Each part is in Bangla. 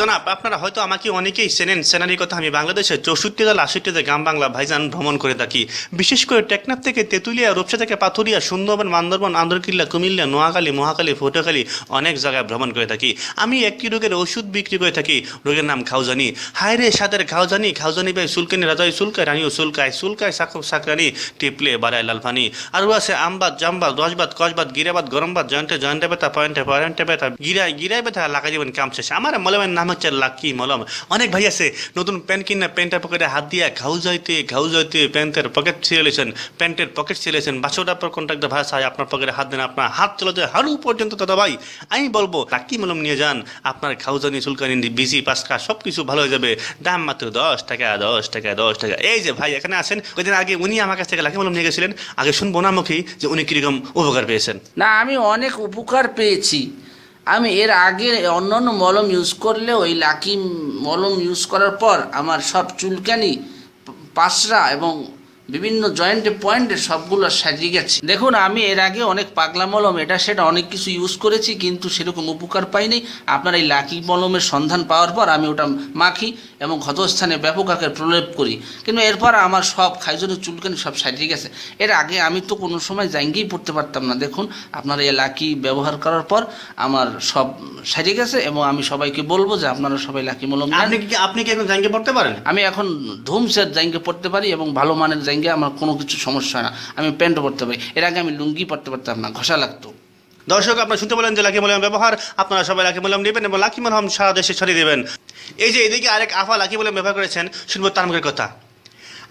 জনাব, আপনারা হয়তো আমাকে অনেকেই চেনেন সেনারির কথা, আমি বাংলাদেশের চৌষট্টি জেলা আষট্টিতে গ্রাম বাংলা, ভাইজান ভ্রমণ করে থাকি। বিশেষ করে টেকনাফ থেকে তেঁতুলিয়া, রূপসা থেকে পাথুরিয়া, সুন্দরবন, বান্দরবন, আন্দরকিল্লা, কুমিল্লা, নোয়াখালী, মহাখালী, ফটোখালী অনেক জায়গায় ভ্রমণ করে থাকি। আমি একটি রোগের ওষুধ বিক্রি করে থাকি, রোগের নাম খাউজানি হায় রে সাদের খাউজানি খাউজানি ভাই সুলকানি রাজাই সুলকায় রানীও সুলকায় সুলকায় সাকব সাকরানি, টিপলে বাড়ায় লালফানি। আরও আছে আমবাদ, জামবাদ, রসবাদ, কসবাদ, গিরাবাদ, গরমবাদ, জয়েন্টে জয়েন্টে ব্যথা, পয়েন্টে পয়েন্টে ব্যথা, গিরায় গিরায় ব্যথা, লাগাই দিবেন কাম শেষে আমার মলমের নাম হচ্ছে লাকি মলম। অনেক ভাই আছে, নতুন প্যান্ট কিনা, প্যান্টের পকেটে হাত দিয়া ঘাউ যাইতে ঘাউ যাইতে প্যান্টের পকেট ছিঁড়েছেন প্যান্টের পকেট ছিঁড়েছেন বাসোটার পর কন্ট্রাক্টর ভাষায় আপনার পকেটে হাত দেন, আপনার হাত চলাতে হারু পর্যন্ত দাদা ভাই। আমি বলব, লাকি মলম নিয়ে যান, আপনার খাউজানি চুলকানি বিজি পাসকা সব কিছু ভালো হয়ে যাবে। দাম মাত্র দশ টাকা দশ টাকা দশ টাকা। এই যে ভাই এখানে আছেন কদিন আগে উনি আমার কাছ থেকে লাকি মলম নিয়ে গেছিলেন। আগে শুনব না মুখী যে উনি কীরকম উপকার পেয়েছেন। না, আমি অনেক উপকার পেয়েছি। আমি এর আগে অন্য অন্য মলম ইউজ করলে ওই লাকি মলম ইউজ করার পর আমার সব চুলকানি পাশরা এবং বিভিন্ন জয়েন্টে পয়েন্টে সবগুলো সাজিয়ে গেছে। দেখুন আমি এর আগে অনেক পাগলা মলম এটা সেটা অনেক কিছু ইউজ করেছি কিন্তু সেরকম উপকার পাইনি। আপনার এই লাকি মলমের সন্ধান পাওয়ার পর আমি ওটা মাখি এবং ক্ষতস্থানে ব্যাপক আকারে প্রলেপ করি। কিন্তু এরপর আমার সব খাইজনের চুলকানি সব সাজিয়ে গেছে। এর আগে আমি তো কোনো সময় জাঙ্গিই পড়তে পারতাম না। দেখুন আপনার এই লাকি ব্যবহার করার পর আমার সব সাজিয়ে গেছে এবং আমি সবাইকে বলব যে আপনারা সবাই লাকি মলম। আপনি কি আপনি কি এখন জাঙ্গে পড়তে পারেন? আমি এখন ধুমসের জাইঙ্গে পড়তে পারি এবং ভালো মানের জাইঙ্গে আমার কোনো কিছু সমস্যা হয় না। আমি প্যান্টও পরতে পারি। এর আগে আমি লুঙ্গি পরতে পারতাম না, ঘষা লাগতো। দর্শক, আপনারা শুনতে বলেন যে লাকি মলম ব্যবহার। আপনারা সবাই লাকি মলম নেবেন এবং লাকি মলম সারা দেশে ছড়িয়ে দেবেন। এই যে এদিকে আরেক আফা লাকি মলম ব্যবহার করেছেন, শুনব তার মুখের কথা।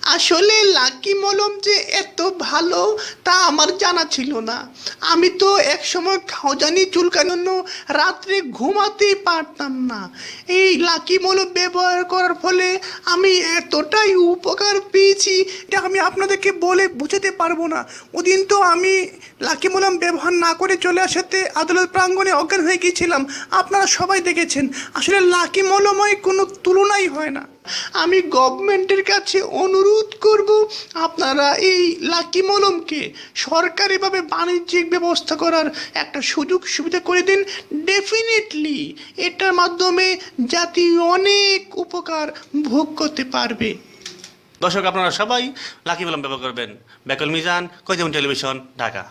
আসলে লাকি মলম যে এত ভালো তা আমার জানা ছিল না। আমি তো এক সময় খাওজানি চুলকানোর রাত্রে ঘুমাতেই পারতাম না। এই লাকি মলম ব্যবহার করার ফলে আমি এতটাই উপকার পেয়েছি এটা আমি আপনাদেরকে বলে বুঝাতে পারব না। ওদিন তো আমি লাকি মলম ব্যবহার না করে চলে আসাতে আদালত প্রাঙ্গণে অজ্ঞান হয়ে গিয়েছিলাম। আপনারা সবাই দেখেছেন। আসলে লাকি মলময় কোনো তুলনাই হয় না। আমি গভর্নমেন্টের কাছে অনুরোধ করব, আপনারা এই লাকি মলমকে সরকারিভাবে বাণিজ্যিক ব্যবস্থা করার একটা সুযোগ সুবিধা করে দিন। ডেফিনেটলি এটার মাধ্যমে জাতি অনেক উপকার ভোগ করতে পারবে। দর্শক, আপনারা সবাই লাকি মলম ব্যবহার করবেন। বেকল মিজান কৈজম টেলিভিশন, ঢাকা।